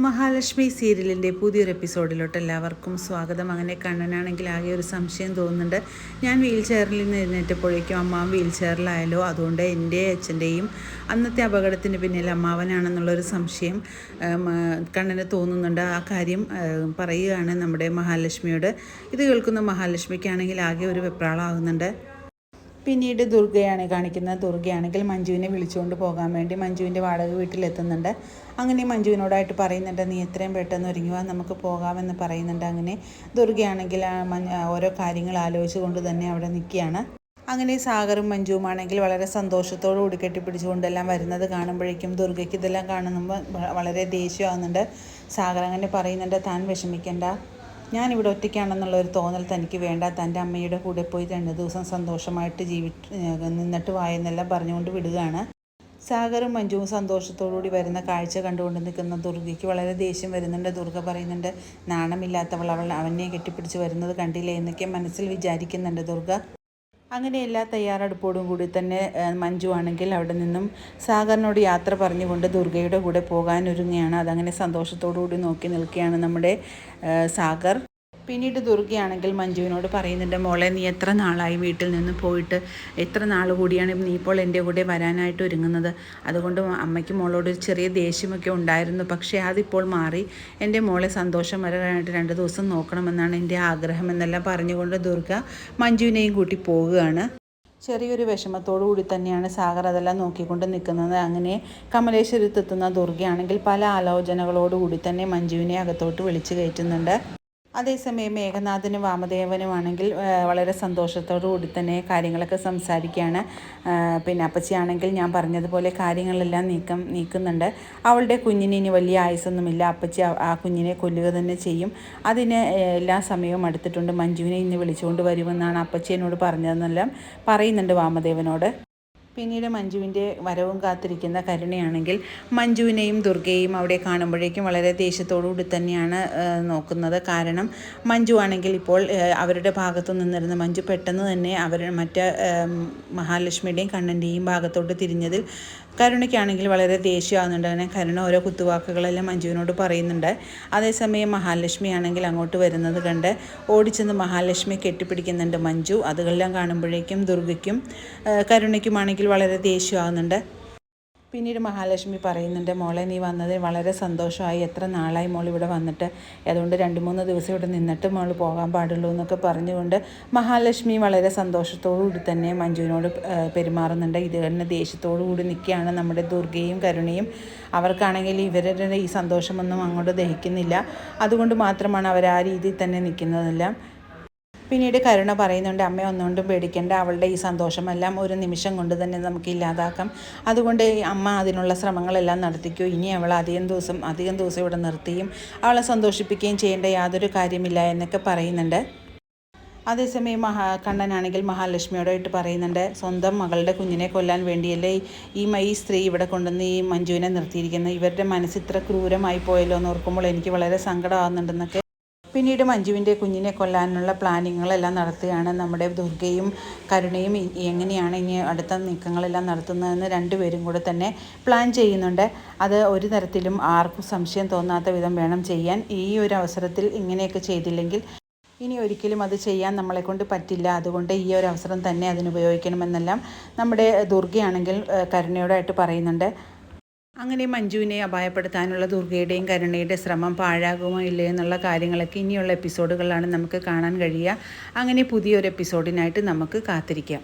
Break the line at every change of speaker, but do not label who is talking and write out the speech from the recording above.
മഹാലക്ഷ്മി സീരിയലിന്റെ പുതിയൊരു എപ്പിസോഡിലോട്ട് എല്ലാവർക്കും സ്വാഗതം. അങ്ങനെ കണ്ണനാണെങ്കിൽ ആകെ ഒരു സംശയം തോന്നുന്നുണ്ട്. ഞാൻ വീൽ ചെയറിൽ നിന്ന് എഴുന്നേറ്റപ്പോഴേക്കും അമ്മാവൻ വീൽ ചെയറിലായാലോ അതുകൊണ്ട് എന്റെ അച്ഛന്റെയും അന്നത്തെ അപകടത്തിന് പിന്നിൽ അമ്മാവനാണെന്നുള്ളൊരു സംശയം കണ്ണന് തോന്നുന്നുണ്ട്. ആ കാര്യം പറയുകയാണ് നമ്മുടെ മഹാലക്ഷ്മിയോട്. ഇത് കേൾക്കുന്ന മഹാലക്ഷ്മിക്കാണെങ്കിൽ ആകെ ഒരു വെപ്രാളമാകുന്നുണ്ട്. പിന്നീട് ദുർഗയാണ് കാണിക്കുന്നത്. ദുർഗയാണെങ്കിൽ മഞ്ജുവിനെ വിളിച്ചുകൊണ്ട് പോകാൻ വേണ്ടി മഞ്ജുവിന്റെ വാടക വീട്ടിലെത്തുന്നുണ്ട്. അങ്ങനെ മഞ്ജുവിനോടായിട്ട് പറയുന്നുണ്ട് നീ എത്രയും പെട്ടെന്ന് ഒരുങ്ങുക നമുക്ക് പോകാമെന്ന് പറയുന്നുണ്ട്. അങ്ങനെ ദുർഗയാണെങ്കിൽ ഓരോ കാര്യങ്ങൾ ആലോചിച്ചുകൊണ്ട് തന്നെ അവിടെ നിൽക്കുകയാണ്. അങ്ങനെ സാഗറും മഞ്ജുവുമാണെങ്കിൽ വളരെ സന്തോഷത്തോടു കൂടി കെട്ടിപ്പിടിച്ചുകൊണ്ടെല്ലാം വരുന്നത് കാണുമ്പോഴേക്കും ദുർഗയ്ക്ക് ഇതെല്ലാം കാണുമ്പോൾ വളരെ ദേഷ്യമാകുന്നുണ്ട്. സാഗർ അങ്ങനെ പറയുന്നുണ്ട് താൻ വിഷമിക്കേണ്ട. ഞാനിവിടെ ഒറ്റയ്ക്കാണെന്നുള്ള ഒരു തോന്നൽ തനിക്ക് വേണ്ട. തന്റെ അമ്മയുടെ കൂടെ പോയി രണ്ട് ദിവസം സന്തോഷമായിട്ട് ജീവി നിന്നിട്ട് വായെന്നെല്ലാം പറഞ്ഞുകൊണ്ട് വിടുകയാണ്. സാഗറും മഞ്ജുവും സന്തോഷത്തോടുകൂടി വരുന്ന കാഴ്ച കണ്ടുകൊണ്ട് നിൽക്കുന്ന ദുർഗയ്ക്ക് വളരെ ദേഷ്യം വരുന്നുണ്ട്. ദുർഗ പറയുന്നുണ്ട് നാണമില്ലാത്തവൾ അവൾ അവനെ കെട്ടിപ്പിടിച്ച് വരുന്നത് കണ്ടില്ലേ എന്നൊക്കെ മനസ്സിൽ വിചാരിക്കുന്നുണ്ട് ദുർഗ. അങ്ങനെ എല്ലാ തയ്യാറെടുപ്പോടും കൂടി തന്നെ മഞ്ജു ആണെങ്കിൽ അവിടെ നിന്നും സാഗറിനോട് യാത്ര പറഞ്ഞുകൊണ്ട് ദുർഗയുടെ കൂടെ പോകാൻ ഒരുങ്ങുകയാണ് അതങ്ങനെ സന്തോഷത്തോടു കൂടി നോക്കി നിൽക്കുകയാണ് നമ്മുടെ സാഗർ. പിന്നീട് ദുർഗയാണെങ്കിൽ മഞ്ജുവിനോട് പറയുന്നുണ്ട് മോളെ നീ എത്ര നാളായി വീട്ടിൽ നിന്ന് പോയിട്ട്? എത്ര നാൾ കൂടിയാണ് നീ ഇപ്പോൾ എന്റെ കൂടെ വരാനായിട്ട് ഒരുങ്ങുന്നത്? അതുകൊണ്ട് അമ്മയ്ക്ക് മോളോട് ഒരു ചെറിയ ദേഷ്യമൊക്കെ ഉണ്ടായിരുന്നു. പക്ഷേ അതിപ്പോൾ മാറി. എന്റെ മോളെ സന്തോഷം വരാനായിട്ട് രണ്ട് ദിവസം നോക്കണമെന്നാണ് എന്റെ ആഗ്രഹം എന്നെല്ലാം പറഞ്ഞുകൊണ്ട് ദുർഗ മഞ്ജുവിനെയും കൂട്ടി പോവുകയാണ്. ചെറിയൊരു വിഷമത്തോടു കൂടി തന്നെയാണ് സാഗർ അതെല്ലാം നോക്കിക്കൊണ്ട് നിൽക്കുന്നത്. അങ്ങനെ കമലേശ്വരത്തെത്തുന്ന ദുർഗയാണെങ്കിൽ പല ആലോചനകളോടുകൂടി തന്നെ മഞ്ജുവിനെ അകത്തോട്ട് വിളിച്ചു കയറ്റുന്നുണ്ട്. അതേസമയം മേഘനാഥനും വാമദേവനുമാണെങ്കിൽ വളരെ സന്തോഷത്തോടു കൂടി തന്നെ കാര്യങ്ങളൊക്കെ സംസാരിക്കുകയാണ്. പിന്നെ അപ്പച്ചിയാണെങ്കിൽ ഞാൻ പറഞ്ഞതുപോലെ കാര്യങ്ങളെല്ലാം നീക്കം നീക്കുന്നുണ്ട്. അവളുടെ കുഞ്ഞിന് ഇനി വലിയ ആയുസൊന്നുമില്ല അപ്പച്ചി ആ- കുഞ്ഞിനെ കൊല്ലുക തന്നെ ചെയ്യും. അതിന് എല്ലാ സമയവും അടുത്തിട്ടുണ്ട്. മഞ്ജുവിനെ ഇന്ന് വിളിച്ചുകൊണ്ട് വരുമെന്നാണ് അപ്പച്ചി എന്നോട് പറഞ്ഞതെന്നെല്ലാം പറയുന്നുണ്ട് വാമദേവനോട്. പിന്നീട് മഞ്ജുവിന്റെ വരവും കാത്തിരിക്കുന്ന കരുണയാണെങ്കിൽ മഞ്ജുവിനെയും ദുർഗയെയും അവിടെ കാണുമ്പോഴേക്കും വളരെ ദേഷ്യത്തോടുകൂടി തന്നെയാണ് നോക്കുന്നത്. കാരണം മഞ്ജു ആണെങ്കിൽ ഇപ്പോൾ അവരുടെ ഭാഗത്തു നിന്നിരുന്ന മഞ്ജു പെട്ടെന്ന് തന്നെ അവർ മറ്റ് മഹാലക്ഷ്മിയുടെയും കണ്ണന്റെയും ഭാഗത്തോട്ട് തിരിഞ്ഞതിൽ കരുണയ്ക്കാണെങ്കിൽ വളരെ ദേഷ്യമാകുന്നുണ്ട്. അങ്ങനെ കരുണ ഓരോ കുത്തുവാക്കുകളെല്ലാം മഞ്ജുവിനോട് പറയുന്നുണ്ട്. അതേസമയം മഹാലക്ഷ്മി ആണെങ്കിൽ അങ്ങോട്ട് വരുന്നത് കണ്ട് ഓടിച്ചെന്ന് മഹാലക്ഷ്മി കെട്ടിപ്പിടിക്കുന്നുണ്ട് മഞ്ജു. അതുകളെല്ലാം കാണുമ്പോഴേക്കും ദുർഗയ്ക്കും കരുണയ്ക്കുമാണെങ്കിൽ വളരെ ദേഷ്യമാകുന്നുണ്ട്. പിന്നീട് മഹാലക്ഷ്മി പറയുന്നുണ്ട് മോളെ നീ വന്നതിൽ വളരെ സന്തോഷമായി. എത്ര നാളായി മോൾ ഇവിടെ വന്നിട്ട്? അതുകൊണ്ട് രണ്ട് മൂന്ന് ദിവസം ഇവിടെ നിന്നിട്ട് മോൾ പോകാൻ പാടുള്ളൂ എന്നൊക്കെ പറഞ്ഞുകൊണ്ട് മഹാലക്ഷ്മി വളരെ സന്തോഷത്തോടുകൂടി തന്നെ മഞ്ജുവിനോട് പെരുമാറുന്നുണ്ട്. ഇത് തന്നെ ദേഷ്യത്തോടുകൂടി നിൽക്കുകയാണ് നമ്മുടെ ദുർഗയും കരുണയും. അവർക്കാണെങ്കിൽ ഇവരുടെ ഈ സന്തോഷമൊന്നും അങ്ങോട്ട് ദഹിക്കുന്നില്ല. അതുകൊണ്ട് മാത്രമാണ് അവർ ആ രീതിയിൽ തന്നെ നിൽക്കുന്നതെല്ലാം. പിന്നീട് കരുണ പറയുന്നുണ്ട് അമ്മ ഒന്നുകൊണ്ടും പേടിക്കേണ്ട. അവളുടെ ഈ സന്തോഷമെല്ലാം ഒരു നിമിഷം കൊണ്ട് തന്നെ നമുക്ക് ഇല്ലാതാക്കാം. അതുകൊണ്ട് അമ്മ അതിനുള്ള ശ്രമങ്ങളെല്ലാം നടത്തിക്കൂ. ഇനി അവൾ അധികം ദിവസം അധികം ദിവസം ഇവിടെ നിർത്തിയും അവളെ സന്തോഷിപ്പിക്കുകയും ചെയ്യേണ്ട യാതൊരു കാര്യമില്ല എന്നൊക്കെ പറയുന്നുണ്ട്. അതേസമയം മഹാ കണ്ണനാണെങ്കിൽ മഹാലക്ഷ്മിയോടായിട്ട് പറയുന്നുണ്ട് സ്വന്തം മകളുടെ കുഞ്ഞിനെ കൊല്ലാൻ വേണ്ടിയല്ലേ ഈ മൈ സ്ത്രീ ഇവിടെ കൊണ്ടുവന്ന് ഈ മഞ്ജുവിനെ നിർത്തിയിരിക്കുന്നത്? ഇവരുടെ മനസ്സ് ഇത്ര ക്രൂരമായി പോയല്ലോ എന്ന് ഓർക്കുമ്പോൾ എനിക്ക് വളരെ സങ്കടമാകുന്നുണ്ടെന്നൊക്കെ പിന്നീട് മഞ്ജുവിന്റെ കുഞ്ഞിനെ കൊല്ലാനുള്ള പ്ലാനിങ്ങുകളെല്ലാം നടത്തുകയാണ്. നമ്മുടെ ദുർഗയും കരുണയും എങ്ങനെയാണ് ഇനി അടുത്ത നീക്കങ്ങളെല്ലാം നടത്തുന്നതെന്ന് രണ്ടുപേരും കൂടെ തന്നെ പ്ലാൻ ചെയ്യുന്നുണ്ട്. അത് ഒരു തരത്തിലും ആർക്കും സംശയം തോന്നാത്ത വിധം വേണം ചെയ്യാൻ. ഈ ഒരു അവസരത്തിൽ ഇങ്ങനെയൊക്കെ ചെയ്തില്ലെങ്കിൽ ഇനി ഒരിക്കലും അത് ചെയ്യാൻ നമ്മളെ കൊണ്ട് പറ്റില്ല. അതുകൊണ്ട് ഈ ഒരു അവസരം തന്നെ അതിനുപയോഗിക്കണമെന്നെല്ലാം നമ്മുടെ ദുർഗയാണെങ്കിൽ കരുണയോടായിട്ട് പറയുന്നുണ്ട്. അങ്ങനെ മഞ്ജുവിനെ അപായപ്പെടുത്താനുള്ള ദുർഗയുടെയും കരുണയുടെ ശ്രമം പാഴാകുമോ ഇല്ലേ എന്നുള്ള കാര്യങ്ങളൊക്കെ ഇനിയുള്ള എപ്പിസോഡുകളാണ് നമുക്ക് കാണാൻ കഴിയുക. അങ്ങനെ പുതിയൊരു എപ്പിസോഡിനായിട്ട് നമുക്ക് കാത്തിരിക്കാം.